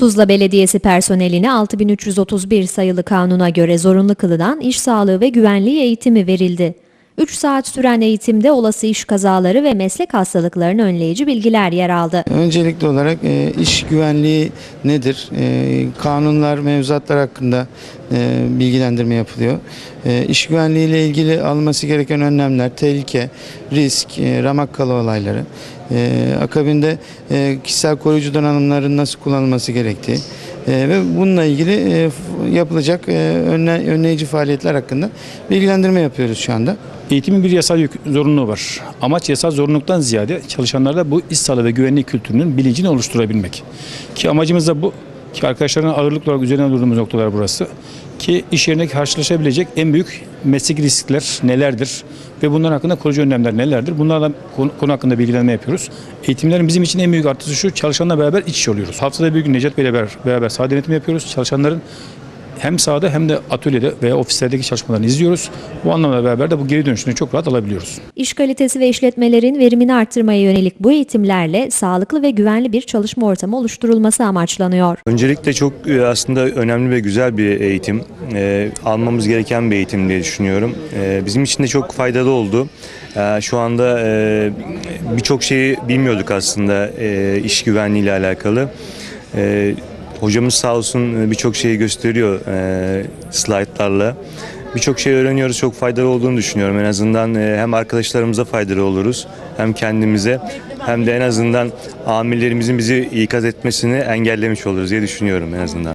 Tuzla Belediyesi personeline 6331 sayılı kanuna göre zorunlu kılınan iş sağlığı ve güvenliği eğitimi verildi. 3 saat süren eğitimde olası iş kazaları ve meslek hastalıklarını önleyici bilgiler yer aldı. Öncelikli olarak e, iş güvenliği nedir? E, kanunlar, mevzuatlar hakkında e, bilgilendirme yapılıyor. E, iş güvenliği ile ilgili alınması gereken önlemler, tehlike, risk, e, ramak kalı olayları. Akabinde kişisel koruyucu donanımların nasıl kullanılması gerektiği e, ve bununla ilgili e, yapılacak e, önle, önleyici faaliyetler hakkında bilgilendirme yapıyoruz şu anda. Eğitimin bir yasal yük, zorunluluğu var. Amaç yasal zorunluluktan ziyade çalışanlarda bu iş sağlığı ve güvenlik kültürünün bilincini oluşturabilmek. Ki amacımız da bu. Ki arkadaşların ağırlıklı olarak üzerine durduğumuz noktalar burası. Ki iş yerine karşılaşabilecek en büyük meslek riskler nelerdir? Ve bunlar hakkında koruyucu önlemler nelerdir? Bunlardan konu, konu hakkında bilgilenme yapıyoruz. Eğitimlerin bizim için en büyük artısı şu, çalışanla beraber iç içe oluyoruz. Haftada bir gün Necdet Bey'le beraber, beraber saha denetimi yapıyoruz. Çalışanların hem sahada hem de atölyede veya ofislerdeki çalışmalarını izliyoruz. Bu anlamda beraber de bu geri dönüşünü çok rahat alabiliyoruz. İş kalitesi ve işletmelerin verimini arttırmaya yönelik bu eğitimlerle sağlıklı ve güvenli bir çalışma ortamı oluşturulması amaçlanıyor. Öncelikle çok e, aslında önemli ve güzel bir eğitim. E, almamız gereken bir eğitim diye düşünüyorum. E, bizim için de çok faydalı oldu. E, şu anda e, birçok şeyi bilmiyorduk aslında e, iş güvenliği ile alakalı. E, hocamız sağ olsun e, birçok şeyi gösteriyor e, slaytlarla. Birçok şey öğreniyoruz. Çok faydalı olduğunu düşünüyorum. En azından e, hem arkadaşlarımıza faydalı oluruz hem kendimize hem de en azından amirlerimizin bizi ikaz etmesini engellemiş oluruz diye düşünüyorum en azından.